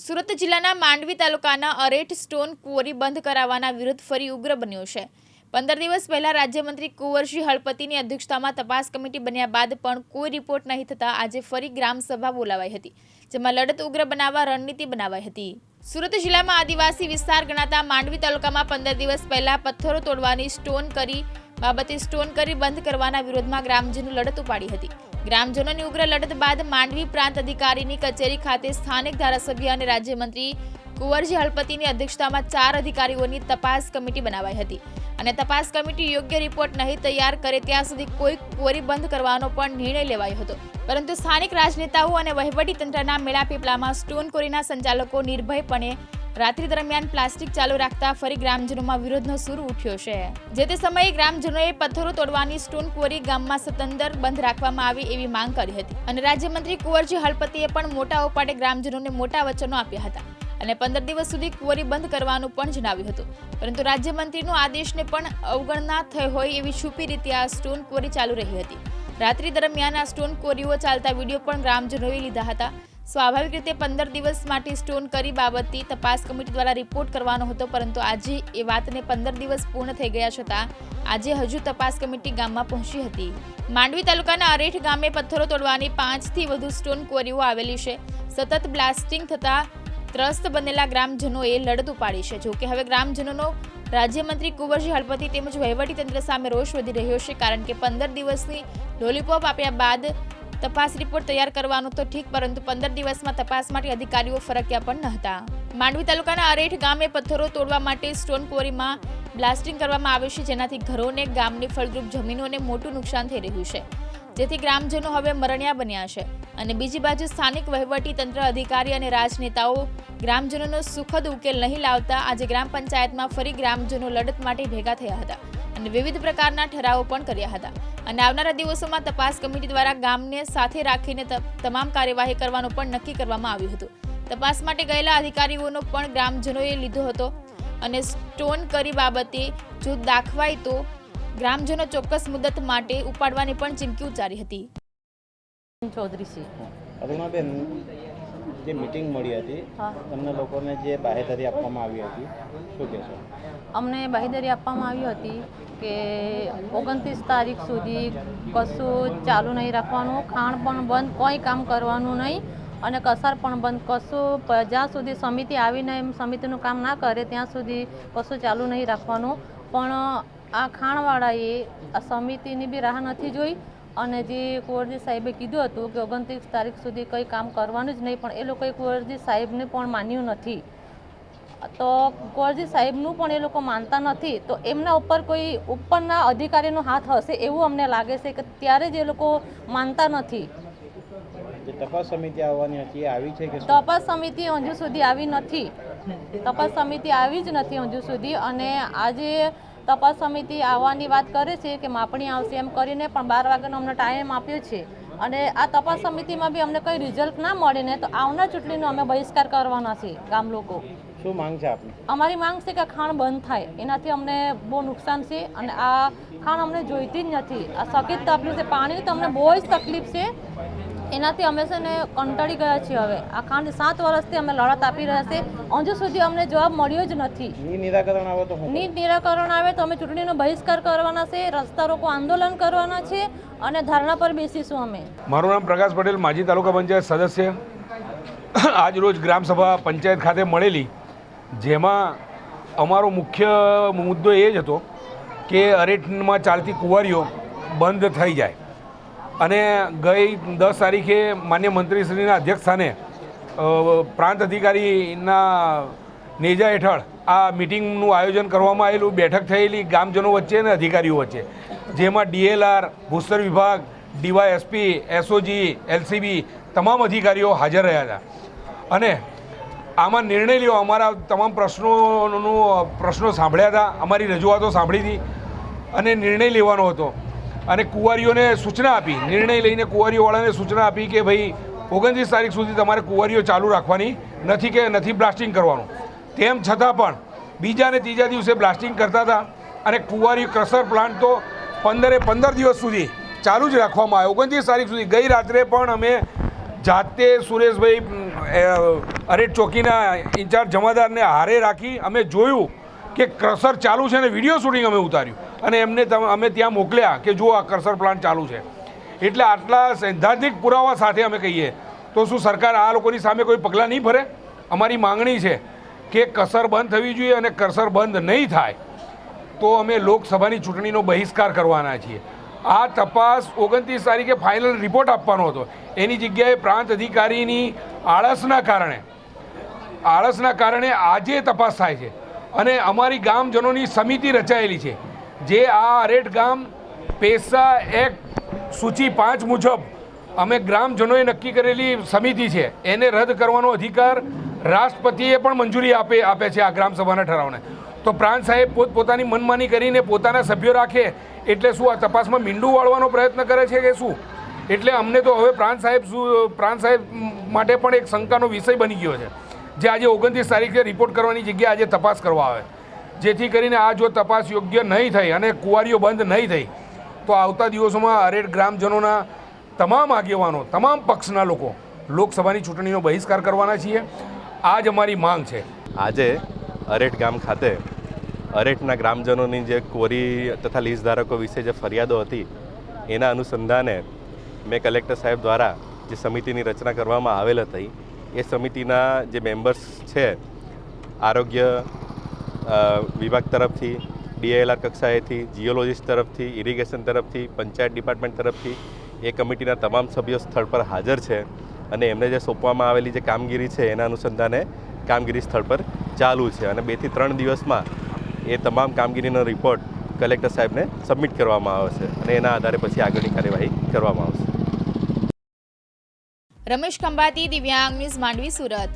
સુરત જિલ્લાના માંડવી તાલુકાના અરેઠ સ્ટોન કુંવરી બંધ કરાવવાના વિરોધ ફરી ઉગ્ર બન્યો છે. પંદર દિવસ પહેલા રાજ્યમંત્રી કુંવરસિંહ હળપતિની અધ્યક્ષતામાં તપાસ કમિટી બન્યા બાદ પણ કોઈ રિપોર્ટ નહીં થતા આજે ફરી ગ્રામસભા બોલાવાઈ હતી, જેમાં લડત ઉગ્ર બનાવવા રણનીતિ બનાવાઈ હતી. સુરત જિલ્લામાં આદિવાસી વિસ્તાર ગણાતા માંડવી તાલુકામાં પંદર દિવસ પહેલા પથ્થરો તોડવાની સ્ટોન કરી બાબતે સ્ટોન કરી બંધ કરવાના વિરોધમાં ગ્રામજનો લડત ઉપાડી હતી. ગ્રામજનોની ઉગ્ર લડત બાદ માંડવી પ્રાંત અધિકારીની કચેરી ખાતે સ્થાનિક ધારાસભ્ય અને રાજ્યમંત્રી કુંવરજી હળપતિની અધ્યક્ષતામાં ચાર અધિકારીઓની તપાસ કમિટી બનાવાઈ હતી. અને તપાસ કમિટી યોગ્ય રિપોર્ટ નહીં તૈયાર કરે ત્યાં સુધી કોઈ ક્વોરી બંધ કરવાનો પણ નિર્ણય લેવાયો હતો. પરંતુ સ્થાનિક રાજનેતાઓ અને વહીવટી તંત્રના મેળાપીપળામાં સ્ટોન કોરીના સંચાલકો નિર્ભયપણે રાત્રિ દરમિયાન પ્લાસ્ટિક ચાલુ રાખતા ફરી ગ્રામજનોમાં વિરોધનો સૂર ઉઠ્યો છે. જે તે સમયે ગ્રામજનોએ પથ્થરો તોડવાની સ્ટોન ક્વોરી ગામમાં સતંદર બંધ રાખવામાં આવી એવી માંગ કરી હતી અને રાજ્યમંત્રી કુંવરજી હળપતિએ પણ મોટા ઉપાડે ગ્રામજનોને મોટા વચનો આપ્યા હતા અને પંદર દિવસ સુધી કુંવરી બંધ કરવાનું પણ જણાવ્યું હતું. પરંતુ રાજ્યમંત્રીનો આદેશને પણ અવગણના થઈ હોય એવી છુપી રીતે આ સ્ટોન ક્વોરી ચાલુ રહી હતી. રાત્રિ દરમિયાન આ સ્ટોન કોરીઓ ચાલતા વીડિયો પણ ગ્રામજનોએ લીધા હતા. સ્વાભાવિક રીતે પંદર દિવસ માટે સ્ટોન કરી બાબતથી તપાસ કમિટી દ્વારા રિપોર્ટ કરવાનો હતો, પરંતુ આજે એ વાતને પંદર દિવસ પૂર્ણ થઈ ગયા છતાં આજે હજુ તપાસ કમિટી ગામમાં પહોંચી હતી. માંડવી તાલુકાના અરેઠ ગામે પથ્થરો તોડવાની પાંચથી વધુ સ્ટોન કોરીઓ આવેલી છે. સતત બ્લાસ્ટિંગ થતાં ત્રસ્ત બનેલા ગ્રામજનોએ લડત ઉપાડી છે. જોકે હવે ગ્રામજનોનો રાજ્યમંત્રી કુંવરજી હળપતિ તેમજ વહીવટીતંત્ર સામે રોષ વધી રહ્યો છે, કારણ કે પંદર દિવસની લોલીપોપ આપ્યા બાદ તપાસ રિપોર્ટ તૈયાર કરવાનું તો ઠીક, પરંતુ પંદર દિવસમાં તપાસ માટે અધિકારીઓ ફરક્યા પણ ન હતા. માંડવી તાલુકાના અરેઠ ગામે પથ્થરો તોડવા માટે સ્ટોન કોરીમાં બ્લાસ્ટિંગ કરવામાં આવ્યું છે, જેનાથી ઘરોને, ગામની ફળદ્રુપ જમીનોને મોટું નુકસાન થઈ રહ્યું છે. જેથી ગ્રામજનો હવે મરણ્યા બન્યા છે. અને બીજી બાજુ સ્થાનિક વહીવટી તંત્ર અધિકારી અને રાજનેતાઓ ગ્રામજનોનો સુખદ ઉકેલ નહીં લાવતા આજે ગ્રામ પંચાયતમાં ફરી ગ્રામજનો લડત માટે ભેગા થયા હતા અને વિવિધ પ્રકારના ઠરાવો પણ કર્યા હતા. અને આવનારા દિવસોમાં તપાસ કમિટી દ્વારા ગામને સાથે રાખીને તમામ કાર્યવાહી કરવાનું પણ નક્કી કરવામાં આવ્યું હતું. તપાસ માટે ગયેલા અધિકારીઓનો પણ ગ્રામજનોએ લીધો હતો. અને સ્ટોન કરી બાબતે જો દાખવાય તો ગ્રામજનો ચોક્કસ મુદત માટે ઉપાડવાની પણ ચીમકી ઉચ્ચારી હતી. ચૌધરી છે અરુણાબેન જે મિટિંગ મળી હતી તમને લોકોને જે બાહેધરી આપવામાં આવી હતી શું કહેશો? અમને બાહેધરી આપવામાં આવી હતી કે ઓગણત્રીસ તારીખ સુધી કશું ચાલુ નહીં રાખવાનું ખાણ પણ બંધ કોઈ કામ કરવાનું નહીં અને કસાર પણ બંધ. કશું જ્યાં સુધી સમિતિ આવીને એમ સમિતિનું કામ ના કરે ત્યાં સુધી કશું ચાલુ નહીં રાખવાનું. પણ આ ખાણવાળાએ આ સમિતિની બી રાહ નથી જોઈ. અને જે કુંવરજી સાહેબે કીધું હતું કે ઓગણત્રીસ તારીખ સુધી કંઈ કામ કરવાનું જ નહીં પણ એ લોકોએ કુંવરજી સાહેબને પણ માન્યું નથી. તો કુંવરજી સાહેબનું પણ એ લોકો માનતા નથી. તો એમના ઉપર કોઈ ઉપરના અધિકારીનો હાથ હશે એવું અમને લાગે છે કે ત્યારે જ એ લોકો માનતા નથી. તપાસ સમિતિ આવવાની હતી આવી છે કે તપાસ સમિતિ હજુ સુધી આવી નથી. તપાસ સમિતિ આવી જ નથી હજુ સુધી અને આજે તપાસ સમિતિ આવવાની વાત કરે છે કે માપણી આવશે એમ કરીને પણ બાર વાગ્યાનો અમને ટાઈમ આપ્યો છે. અને આ તપાસ સમિતિમાં બી અમને કંઈ રિઝલ્ટ ના મળે ને તો આવનાર ચૂંટણીનો અમે બહિષ્કાર કરવાના છે ગામ લોકો. શું માંગ છે આપની? અમારી માંગ છે કે ખાણ બંધ થાય. એનાથી અમને બહુ નુકસાન છે અને આ ખાણ અમને જોઈતી જ નથી. આ સખત તકલીફ છે પાણીની તો અમને બહુ જ તકલીફ છે. એનાથી અમે છે ને કંટાળી ગયા છીએ હવે. આ ખાંડ સાત વર્ષથી અમે લડત આપી રહ્યા છે હજુ સુધી અમને જવાબ મળ્યો જ નથી. નિરાકરણ આવે તો નીટ નિરાકરણ આવે તો અમે ચૂંટણીનો બહિષ્કાર કરવાના છે રસ્તા રોકો આંદોલન કરવાના છે અને ધારણા પર બેસીશું અમે. મારું નામ પ્રકાશ પટેલ માજી તાલુકા પંચાયત સદસ્ય. આજ રોજ ગ્રામસભા પંચાયત ખાતે મળેલી જેમાં અમારો મુખ્ય મુદ્દો એ જ હતો કે અરેઠમાં ચાલતી કુંવારીઓ બંધ થઈ જાય. અને ગઈ દસ તારીખે માન્ય મંત્રીશ્રીના અધ્યક્ષસ્થાને પ્રાંત અધિકારીના નેજા હેઠળ આ મિટિંગનું આયોજન કરવામાં આવેલું, બેઠક થયેલી ગામજનો વચ્ચે અને અધિકારીઓ વચ્ચે. જેમાં ડીએલઆર, ભૂસ્તર વિભાગ, ડીવાયએસપી, એસઓજી, એલસીબી તમામ અધિકારીઓ હાજર રહ્યા હતા. અને આમાં નિર્ણય લેવા અમારા તમામ પ્રશ્નોનું, પ્રશ્નો સાંભળ્યા હતા, અમારી રજૂઆતો સાંભળી હતી અને નિર્ણય લેવાનો હતો. અને કુંવારીઓને સૂચના આપી, નિર્ણય લઈને કુંવારીઓવાળાને સૂચના આપી કે ભાઈ, ઓગણત્રીસ તારીખ સુધી તમારે કુંવારીઓ ચાલુ રાખવાની, નથી કે નથી બ્લાસ્ટિંગ કરવાનું. તેમ છતાં પણ, બીજા અને ત્રીજા દિવસે બ્લાસ્ટિંગ કરતા હતા અને કુંવારી ક્રસર પ્લાન્ટ તો પંદરે પંદર દિવસ સુધી ચાલુ જ રાખવામાં આવ્યો. ઓગણત્રીસ તારીખ સુધી ગઈ રાત્રે પણ અમે જાતે સુરેશભાઈ અરેટ ચોકીના ઇન્ચાર્જ જમાદારને હારે રાખી અમે જોયું કે ક્રસર ચાલુ છે અને વીડિયો શૂટિંગ અમે ઉતાર્યું. અને એમને અમે ત્યાં મોકલ્યા કે જુઓ આ કરસર પ્લાન્ટ ચાલુ છે. એટલે આટલા સૈદ્ધાંતિક પુરાવા સાથે અમે કહીએ, તો શું સરકાર આ લોકોની સામે કોઈ પગલાં નહીં ભરે? અમારી માંગણી છે કે કસર બંધ થવી જોઈએ અને કસર બંધ નહીં થાય, તો અમે લોકસભાની ચૂંટણીનો બહિષ્કાર કરવાના છીએ. આ તપાસ ઓગણત્રીસ તારીખે ફાઇનલ રિપોર્ટ આપવાનો હતો. એની જગ્યાએ પ્રાંત અધિકારીની આળસના કારણે આળસના કારણે આજે તપાસ થાય છે. અને અમારી ગામજનોની સમિતિ રચાયેલી છે. જે આ અરેઠ ગામ પેસા એક્ટ સૂચિ પાંચ મુજબ અમે ગ્રામજનોએ નક્કી કરેલી સમિતિ છે, એને રદ કરવાનો અધિકાર રાષ્ટ્રપતિએ પણ મંજૂરી આપે આપે છે આ ગ્રામસભાના ઠરાવને. તો પ્રાંત સાહેબ પોતપોતાની મનમાની કરીને પોતાના સભ્યો રાખે એટલે શું આ તપાસમાં મીંડું વાળવાનો પ્રયત્ન કરે છે કે શું? એટલે અમને તો હવે પ્રાંત સાહેબ પ્રાંત સાહેબ માટે પણ એક શંકાનો વિષય બની ગયો છે. જે આજે ઓગણત્રીસ તારીખે રિપોર્ટ કરવાની જગ્યાએ આજે તપાસ કરવા આવે. જેથી કરીને આ જો તપાસ યોગ્ય નહીં થઈ અને કુંવારીઓ બંધ નહીં થઈ, તો આવતા દિવસોમાં અરેડ ગ્રામજનોના તમામ આગેવાનો, તમામ પક્ષના લોકો લોકસભાની ચૂંટણીનો બહિષ્કાર કરવાના છીએ. આ જ અમારી માંગ છે. આજે અરેઠ ગામ ખાતે અરેઠના ગ્રામજનોની જે કોરી તથા લીઝ ધારકો વિશે જે ફરિયાદો હતી, એના અનુસંધાને મેં કલેક્ટર સાહેબ દ્વારા જે સમિતિની રચના કરવામાં આવેલ હતી, એ સમિતિના જે મેમ્બર્સ છે, આરોગ્ય વિભાગ તરફથી ડીએલઆર કક્ષાએથી, જીઓલોજીસ્ટ તરફથી, ઇરિગેશન તરફથી, પંચાયત ડિપાર્ટમેન્ટ તરફથી, એ કમિટીના તમામ સભ્યો સ્થળ પર હાજર છે અને એમને જે સોંપવામાં આવેલી જે કામગીરી છે એના અનુસંધાને કામગીરી સ્થળ પર ચાલુ છે અને બેથી ત્રણ દિવસમાં એ તમામ કામગીરીનો રિપોર્ટ કલેક્ટર સાહેબને સબમિટ કરવામાં આવશે અને એના આધારે પછી આગળની કાર્યવાહી કરવામાં આવશે. રમેશ ખંભાતી, દિવ્યાંગ, ન્યૂઝ માંડવી, સુરત.